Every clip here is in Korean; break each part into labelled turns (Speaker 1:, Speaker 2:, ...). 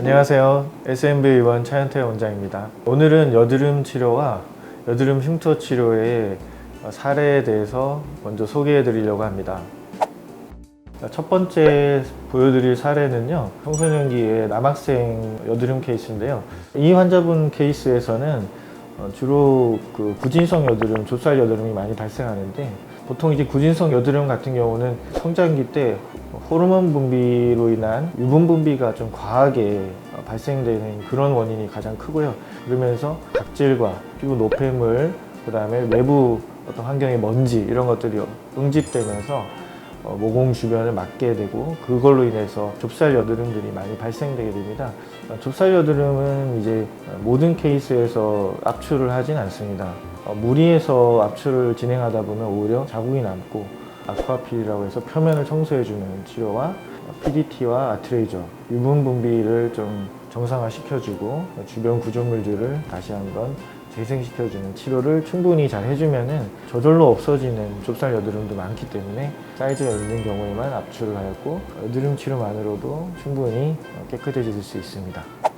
Speaker 1: 안녕하세요. SMB 의원 차현태 원장입니다. 오늘은 여드름 치료와 여드름 흉터 치료의 사례에 대해서 먼저 소개해 드리려고 합니다. 첫 번째 보여드릴 사례는요, 청소년기의 남학생 여드름 케이스인데요. 이 환자분 케이스에서는 어, 주로 그 구진성 여드름, 좁쌀 여드름이 많이 발생하는데 보통 이제 구진성 여드름 같은 경우는 성장기 때 호르몬 분비로 인한 유분 분비가 좀 과하게 어, 발생되는 그런 원인이 가장 크고요. 그러면서 각질과 피부 노폐물, 그 다음에 외부 어떤 환경의 먼지 이런 것들이 응집되면서 어, 모공 주변을 막게 되고 그걸로 인해서 좁쌀 여드름들이 많이 발생되게 됩니다. 어, 좁쌀 여드름은 이제 모든 케이스에서 압출을 하진 않습니다. 어, 무리해서 압출을 진행하다 보면 오히려 자국이 남고 아쿠아필이라고 해서 표면을 청소해주는 치료와 PDT와 아트레이저 유분 분비를 좀 정상화 시켜주고 주변 구조물들을 다시 한번 재생시켜주는 치료를 충분히 잘 해주면은 저절로 없어지는 좁쌀 여드름도 많기 때문에 사이즈가 있는 경우에만 압출을 하였고 여드름 치료만으로도 충분히 깨끗해질 수 있습니다.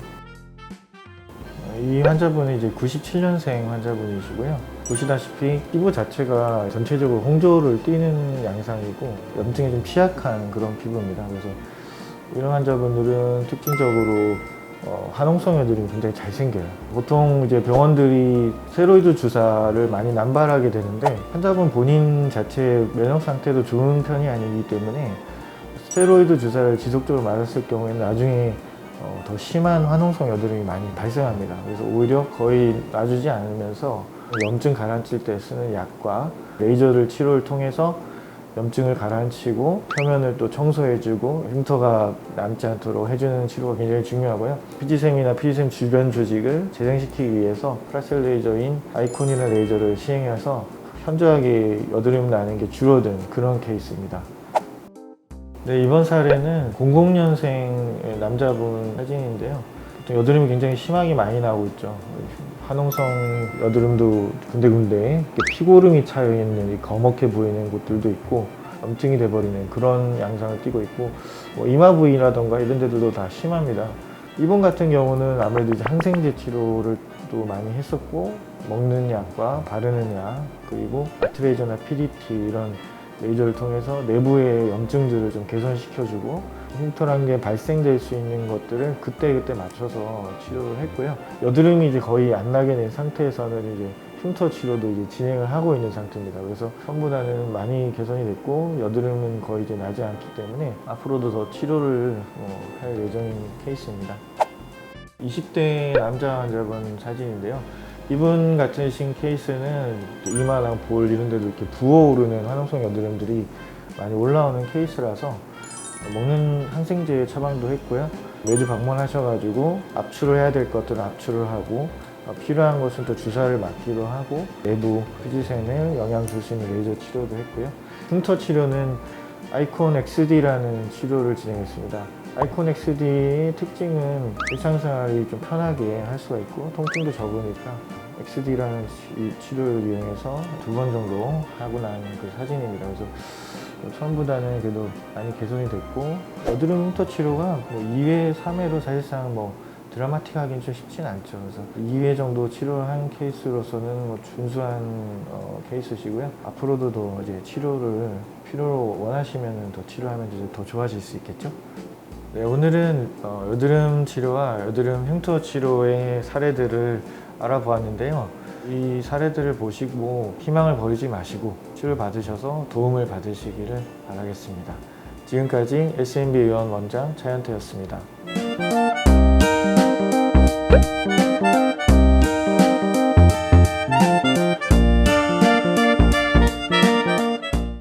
Speaker 1: 이 환자분은 이제 97년생 환자분이시고요. 보시다시피 피부 자체가 전체적으로 홍조를 띠는 양상이고 염증에 좀 취약한 그런 피부입니다. 그래서 이런 환자분들은 특징적으로 어, 화농성 여드름이 굉장히 잘 생겨요. 보통 이제 병원들이 스테로이드 주사를 많이 남발하게 되는데 환자분 본인 자체 면역 상태도 좋은 편이 아니기 때문에 스테로이드 주사를 지속적으로 맞았을 경우에는 나중에 어, 더 심한 화농성 여드름이 많이 발생합니다. 그래서 오히려 거의 놔주지 않으면서 염증 가라앉힐 때 쓰는 약과 레이저를 치료를 통해서 염증을 가라앉히고 표면을 또 청소해주고 흉터가 남지 않도록 해주는 치료가 굉장히 중요하고요. 피지샘이나 피지샘 주변 조직을 재생시키기 위해서 프라셀 레이저인 아이콘이라는 레이저를 시행해서 현저하게 여드름 나는 게 줄어든 그런 케이스입니다. 네, 이번 사례는 00년생 남자분 사진인데요. 여드름이 굉장히 심하게 많이 나오고 있죠. 화농성 여드름도 군데군데 피고름이 차여 있는 이 거먹해 보이는 곳들도 있고 염증이 돼버리는 그런 양상을 띠고 있고 뭐 이마 부위라던가 이런 데들도 다 심합니다. 이분 같은 경우는 아무래도 이제 항생제 치료를 또 많이 했었고 먹는 약과 바르는 약 그리고 아트레이저나 PDT 이런 레이저를 통해서 내부의 염증들을 좀 개선시켜주고 흉터란 게 발생될 수 있는 것들을 그때그때 맞춰서 치료를 했고요. 여드름이 이제 거의 안 나게 된 상태에서는 이제 흉터 치료도 이제 진행을 하고 있는 상태입니다. 그래서 전보다는 많이 개선이 됐고 여드름은 거의 이제 나지 않기 때문에 앞으로도 더 치료를 어, 할 예정인 케이스입니다. 20대 남자 환자분 사진인데요. 이분 같은 신 케이스는 이마랑 볼 이런 데도 이렇게 부어오르는 화농성 여드름들이 많이 올라오는 케이스라서 먹는 항생제 처방도 했고요. 매주 방문하셔가지고 압출을 해야 될 것들은 압출을 하고 어, 필요한 것은 또 주사를 맞기도 하고 내부 피지샘에 영향 줄수 있는 레이저 치료도 했고요. 흉터 치료는 아이콘 XD라는 치료를 진행했습니다. 아이콘 XD의 특징은 일상생활이 좀 편하게 할 수가 있고 통증도 적으니까 XD라는 치료를 이용해서 두 번 정도 하고 난 그 사진입니다. 그래서 처음보다는 그래도 많이 개선이 됐고 여드름 흉터 치료가 뭐 2회, 3회로 사실상 뭐 드라마틱하기는 좀 쉽진 않죠. 그래서 2회 정도 치료를 한 케이스로서는 뭐 준수한 어, 케이스시고요. 앞으로도 더 이제 치료를 필요로 원하시면 더 치료하면 이제 더 좋아질 수 있겠죠. 네, 오늘은 어, 여드름 치료와 여드름 흉터 치료의 사례들을 알아보았는데요. 이 사례들을 보시고 희망을 버리지 마시고 치료를 받으셔서 도움을 받으시기를 바라겠습니다. 지금까지 SMB 의원 원장 차현태였습니다.